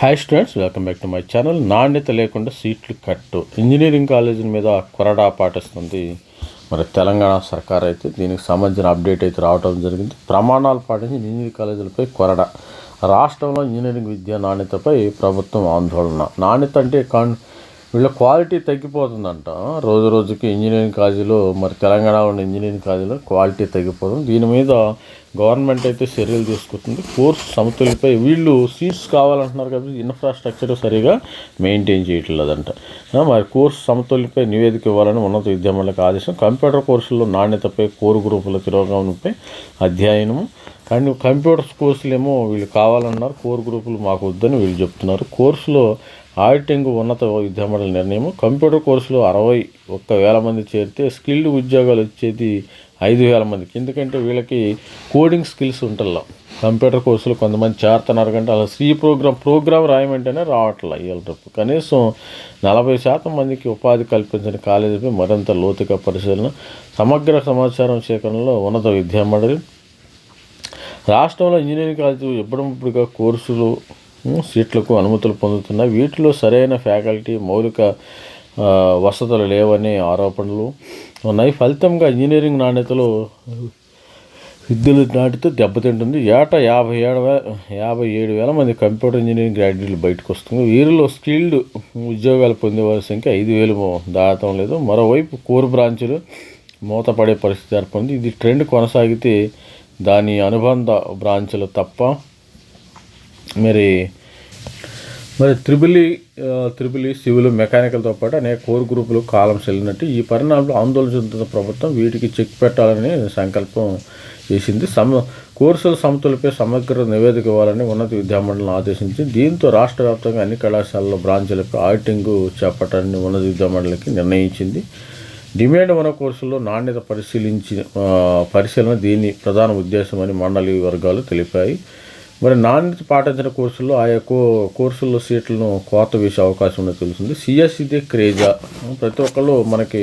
Hi students welcome back to my channel నాణ్యత లేకుండా సీట్లు కట్టు. ఇంజనీరింగ్ కాలేజీల మీద కొరడా పాటిస్తుంది. మరి తెలంగాణ సర్కార్ అయితే దీనికి సంబంధించిన అప్డేట్ అయితే రావడం జరిగింది. ప్రమాణాలు పాటించి ఇంజనీరింగ్ కాలేజీలపై కొరడా. రాష్ట్రంలో ఇంజనీరింగ్ విద్య నాణ్యతపై ప్రభుత్వం ఆందోళన. నాణ్యత అంటే కాన్ వీళ్ళ క్వాలిటీ తగ్గిపోతుందంట. రోజు రోజుకి ఇంజనీరింగ్ కాలేజీలో మరి తెలంగాణ ఉన్న ఇంజనీరింగ్ కాలేజీలో క్వాలిటీ తగ్గిపోతుంది. దీని మీద గవర్నమెంట్ అయితే చర్యలు తీసుకుంటుంది. కోర్సు సమతుల్యపై వీళ్ళు సీట్స్ కావాలంటున్నారు కాబట్టి ఇన్ఫ్రాస్ట్రక్చర్ సరిగా మెయింటైన్ చేయట్లేదంట. మరి కోర్సు సమతుల్యపై నివేదిక ఇవ్వాలని ఉన్నత విద్యామండలికి ఆదేశం. కంప్యూటర్ కోర్సుల్లో నాణ్యతపై కోర్ గ్రూపుల తిరోగమనంపై అధ్యయనము. కానీ కంప్యూటర్స్ కోర్సులు ఏమో వీళ్ళు కావాలన్నారు. కోర్ గ్రూపులు మాకు వద్దని వీళ్ళు చెప్తున్నారు. కోర్సులో ఆడిటింగ్ ఉన్నత విద్యామండలి నిర్ణయం కంప్యూటర్ కోర్సులో అరవై ఒక్క వేల మంది చేరితే స్కిల్డ్ ఉద్యోగాలు వచ్చేది ఐదు వేల మందికి. ఎందుకంటే వీళ్ళకి కోడింగ్ స్కిల్స్ ఉంటల్లా. కంప్యూటర్ కోర్సులు కొంతమంది చేరుతున్నారు కంటే అలా సి ప్రోగ్రామ్ ప్రోగ్రామ్ రాయమంటేనే రావట్లే ఇవాళ రేపు. కనీసం నలభై శాతం మందికి ఉపాధి కల్పించిన కాలేజీపై మరింత లోతుగా పరిశీలన సమగ్ర సమాచారం సేకరణలో ఉన్నత విద్యామండలి రాష్ట్రంలో ఇంజనీరింగ్ కాలేజీ ఎప్పుడప్పుడుగా కోర్సులు సీట్లకు అనుమతులు పొందుతున్నాయి వీటిలో సరైన ఫ్యాకల్టీ మౌలిక వసతులు లేవనే ఆరోపణలు ఉన్నాయి. ఫలితంగా ఇంజనీరింగ్ నాణ్యతలో విద్యలు నాటితో దెబ్బతింటుంది. ఏటా యాభై ఏడు యాభై ఏడు వేల మంది కంప్యూటర్ ఇంజనీరింగ్ గ్రాడ్యుయేట్లు బయటకు వస్తుంది వీరిలో స్కిల్డ్ ఉద్యోగాలు పొందేవారి సంఖ్య ఐదు వేలు దాటం లేదు. మరోవైపు కోర్ బ్రాంచులు మూతపడే పరిస్థితి ఏర్పడింది. ఇది ట్రెండ్ కొనసాగితే దాని అనుబంధ బ్రాంచులు తప్ప మరి మరి త్రిబులి త్రిబులి సివిల్ మెకానికల్తో పాటు అనేక కోర్ గ్రూపులు కాలం చెల్లినట్టు ఈ పరిణామంలో ఆందోళన చెందుతున్న ప్రభుత్వం వీటికి చెక్ పెట్టాలని సంకల్పం చేసింది. సమ కోర్సుల సమతులపై సమగ్ర నివేదిక ఇవ్వాలని ఉన్నత విద్యామండలిని ఆదేశించి దీంతో రాష్ట్ర వ్యాప్తంగా అన్ని కళాశాలల బ్రాంచులపై ఆడిటింగ్ చేపట్టాలని ఉన్నత విద్యామండలికి నిర్ణయించింది. డిమాండ్ ఉన్న కోర్సుల్లో నాణ్యత పరిశీలించి పరిశీలన దీని ప్రధాన ఉద్దేశమని మండలి వర్గాలు తెలిపాయి. మరి నాణ్యత పాటించిన కోర్సుల్లో ఆయా కో కోర్సుల్లో సీట్లను కోత వేసే అవకాశం ఉన్నది తెలిసింది సిఎస్సిదే క్రేజా. ప్రతి ఒక్కళ్ళు మనకి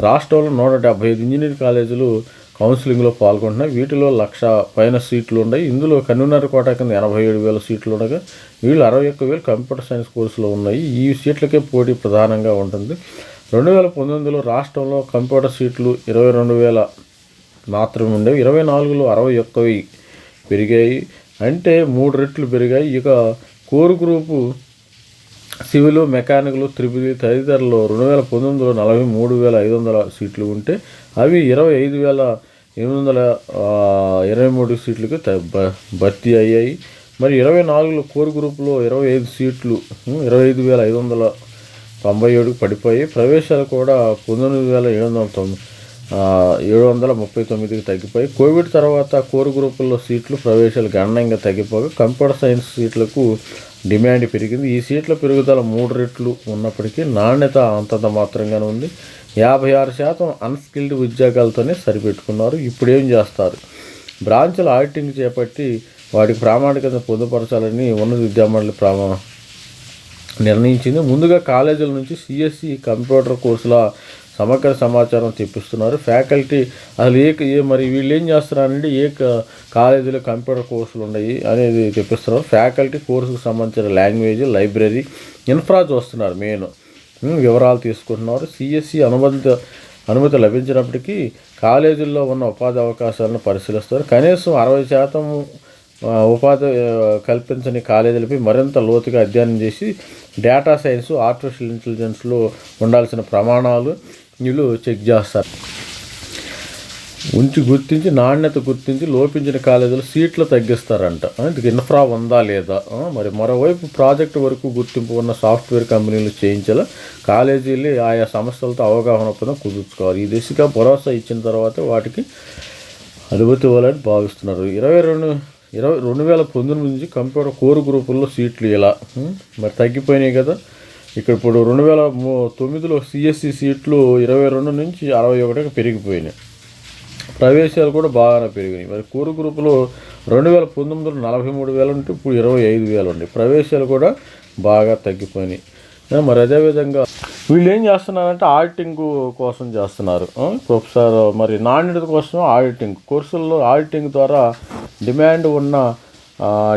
రాష్ట్రంలో నూట డెబ్బై ఐదు ఇంజనీరింగ్ కాలేజీలు కౌన్సిలింగ్లో పాల్గొంటున్నాయి. వీటిలో లక్ష పైన సీట్లు ఉన్నాయి. ఇందులో కన్వీనర్ కోట కింద ఎనభై ఏడు వేల సీట్లు ఉండగా వీళ్ళు అరవై ఒక్క వేలు కంప్యూటర్ సైన్స్ కోర్సులో ఉన్నాయి. ఈ సీట్లకే పోటీ ప్రధానంగా ఉంటుంది. రెండు వేల పంతొమ్మిదిలో రాష్ట్రంలో కంప్యూటర్ సీట్లు ఇరవై రెండు వేల మాత్రమే ఉండేవి. ఇరవై నాలుగులో అరవై ఒక్కవి పెరిగాయి. అంటే మూడు రెట్లు పెరిగాయి. ఇక core group civil mechanical triple తదితరులు రెండు వేల పంతొమ్మిదిలో నలభై మూడు వేల ఐదు వందల సీట్లు ఉంటే అవి ఇరవై ఐదు వేల ఎనిమిది వందల ఇరవై మూడు సీట్లకు త- భర్తీ అయ్యాయి. మరి ఇరవై నాలుగులో కోర్ గ్రూప్లో ఇరవై ఐదు సీట్లు ఇరవై ఐదు వేల ఐదు వందల తొంభై ఏడుకు పడిపోయి ప్రవేశాలు కూడా పంతొమ్మిది వేల ఏడు వందల తొంభై ఏడు వందల ముప్పై తొమ్మిదికి తగ్గిపోయి కోవిడ్ తర్వాత కోర్ గ్రూపుల్లో సీట్లు ప్రవేశాలు గణనీయంగా తగ్గిపోగా కంప్యూటర్ సైన్స్ సీట్లకు డిమాండ్ పెరిగింది. ఈ సీట్ల పెరుగుదల మూడు రెట్లు ఉన్నప్పటికీ నాణ్యత అంతంత మాత్రంగానే ఉంది. యాభై ఆరు శాతం అన్స్కిల్డ్ ఉద్యోగాలతోనే సరిపెట్టుకున్నారు. ఇప్పుడు ఏం చేస్తారు? బ్రాంచ్ల ఆడిటింగ్ చేపట్టి వాటికి ప్రామాణికత పొందుపరచాలని ఉన్నత విద్యామండలి ప్రామా నిర్ణయించింది. ముందుగా కాలేజీల నుంచి సిఎస్సి కంప్యూటర్ కోర్సుల సమగ్ర సమాచారం తెప్పిస్తున్నారు. ఫ్యాకల్టీ అసలు ఏ ఏ మరి వీళ్ళు ఏం చేస్తున్నారంటే ఏ కాలేజీలో కంప్యూటర్ కోర్సులు ఉన్నాయి అనేది తెప్పిస్తున్నారు. ఫ్యాకల్టీ కోర్సుకు సంబంధించిన లాంగ్వేజ్ లైబ్రరీ ఇన్ఫ్రా చూస్తున్నారు మెయిన్. వివరాలు తీసుకుంటున్నారు. సిఎస్సి అనుబంధ అనుమతి లభించినప్పటికీ కాలేజీల్లో ఉన్న ఉపాధి అవకాశాలను పరిశీలిస్తారు కనీసం అరవై శాతం ఉపాధి కల్పించని కాలేజీలపై మరింత లోతుగా అధ్యయనం చేసి డేటా సైన్స్ ఆర్టిఫిషియల్ ఇంటెలిజెన్స్లో ఉండాల్సిన ప్రమాణాలు వీళ్ళు చెక్ చేస్తారు. ఉంచి గుర్తించి నాణ్యత గుర్తించి లోపించిన కాలేజీలో సీట్లు తగ్గిస్తారంట. ఆ, ఇన్ఫ్రా ఉందా లేదా? మరి మరోవైపు ప్రాజెక్టు వరకు గుర్తింపు ఉన్న సాఫ్ట్వేర్ కంపెనీలు చేయించేలా? కాలేజీలు ఆయా సమస్యలతో అవగాహన ఒప్పందం కుదుర్చుకోవాలి. ఈ దిశగా భరోసా ఇచ్చిన తర్వాత వాటికి అనుమతి ఇవ్వాలని భావిస్తున్నారు. ఇరవై రెండు ఇరవై రెండు వేల పంతొమ్మిది నుంచి కంప్యూటర్ కోర్ గ్రూపుల్లో సీట్లు ఇలా మరి తగ్గిపోయినాయి కదా. ఇక్కడ ఇప్పుడు రెండు వేల తొమ్మిదిలో సిఎస్సి సీట్లు ఇరవై రెండు నుంచి అరవై ఒకటికి పెరిగిపోయినాయి. ప్రవేశాలు కూడా బాగానే పెరిగినాయి. మరి కోర్ గ్రూపులో రెండు వేల పంతొమ్మిదిలో నలభై మూడు వేలు ఉంటే ఇప్పుడు ఇరవై ఐదు వేలు ఉన్నాయి. ప్రవేశాలు కూడా బాగా తగ్గిపోయినాయి. మరి అదేవిధంగా వీళ్ళు ఏం చేస్తున్నారంటే ఆడిటింగ్ కోసం చేస్తున్నారు. ప్రొఫెసర్ మరి నాణ్యత కోసం ఆడిటింగ్ కోర్సుల్లో ఆడిటింగ్ ద్వారా డిమాండ్ ఉన్న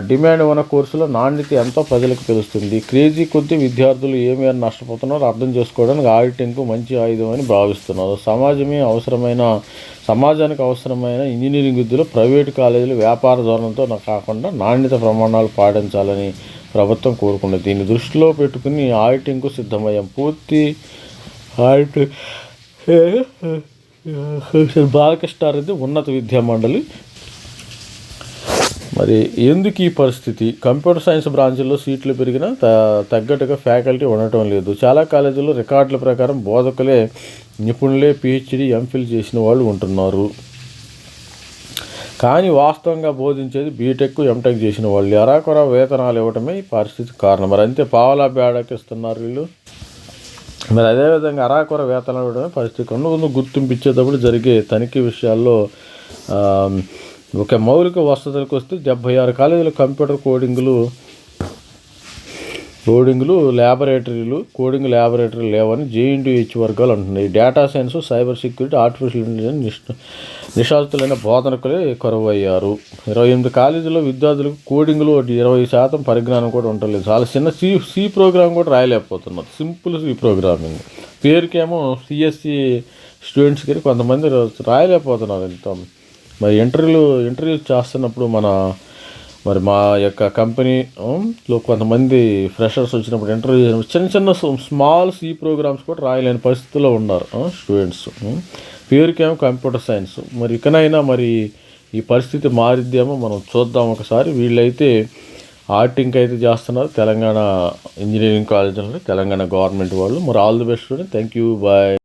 డిమాండ్ ఉన్న కోర్సులో నాణ్యత ఎంతో ప్రజలకు తెలుస్తుంది క్రేజీ కొద్దీ విద్యార్థులు ఏమేమి నష్టపోతున్నారో అర్థం చేసుకోవడానికి ఆడిటింగ్కు మంచి ఆయుధం అని భావిస్తున్నారు సమాజమే అవసరమైన సమాజానికి అవసరమైన ఇంజనీరింగ్ విద్యలో ప్రైవేటు కాలేజీలు వ్యాపార ధోరణితో కాకుండా నాణ్యత ప్రమాణాలు పాటించాలని ప్రభుత్వం కోరుకుంది దీన్ని దృష్టిలో పెట్టుకుని ఆడిటింగ్కు సిద్ధమయ్యాం పూర్తి ఆడిటింగ్ బాలకృష్ణారెడ్డి ఉన్నత విద్యా మండలి మరి ఎందుకు ఈ పరిస్థితి? కంప్యూటర్ సైన్స్ బ్రాంచ్లో సీట్లు పెరిగినా త తగ్గట్టుగా ఫ్యాకల్టీ ఉండటం లేదు. చాలా కాలేజీల్లో రికార్డుల ప్రకారం బోధకులే నిపుణులే పిహెచ్డి ఎంఫిల్ చేసిన వాళ్ళు ఉంటున్నారు. కానీ వాస్తవంగా బోధించేది బీటెక్ ఎంటెక్ చేసిన వాళ్ళు. ఎరాకొరా వేతనాలు ఇవ్వటమే ఈ పరిస్థితి కారణం. మరి అంతే పావలా బేడాకి ఇస్తున్నారు వీళ్ళు? మరి అదేవిధంగా అరాకొర వేతనాలు ఇవ్వడమే పరిస్థితి ముందు గుర్తింపు ఇచ్చేటప్పుడు జరిగే తనిఖీ విషయాల్లో ఒక మౌలిక వసతులకు వస్తే డెబ్బై ఆరు కాలేజీలు కంప్యూటర్ కోడింగ్లు కోడింగ్లు ల్యాబొరేటరీలు కోడింగ్ ల్యాబొరేటరీలు లేవని జేఎన్టీహెచ్ వర్గాలు అంటున్నాయి. Data science cyber security artificial intelligence నిష్ణ నిష్ణాతులైన బోధనకులే కరువయ్యారు. ఇరవై ఎనిమిది కాలేజీలో విద్యార్థులకు కోడింగ్లో ఇరవై శాతం పరిజ్ఞానం కూడా ఉండలేదు. చాలా చిన్న సి సి ప్రోగ్రామ్ కూడా రాయలేకపోతున్నారు. Simple C programming. పేరుకేమో సిఎస్సి స్టూడెంట్స్కి కొంతమంది రాయలేకపోతున్నారు. ఇంత మరి ఇంటర్వ్యూలు ఇంటర్వ్యూ చేస్తున్నప్పుడు మన మరి మా యొక్క కంపెనీ లో కొంతమంది ఫ్రెషర్స్ వచ్చినప్పుడు ఇంటర్వ్యూ చేసినప్పుడు చిన్న చిన్న స్మాల్ ఈ ప్రోగ్రామ్స్ కూడా రాయలేని పరిస్థితిలో ఉన్నారు స్టూడెంట్స్ పేరుకేమో కంప్యూటర్ సైన్స్. మరి ఇకనైనా మరి ఈ పరిస్థితి మారిద్దేమో మనం చూద్దాం ఒకసారి. వీళ్ళైతే ఆర్టింగ్ అయితే చేస్తున్నారు. తెలంగాణ ఇంజనీరింగ్ కాలేజీలో తెలంగాణ గవర్నమెంట్ వాళ్ళు. మరి all the best thank you bye.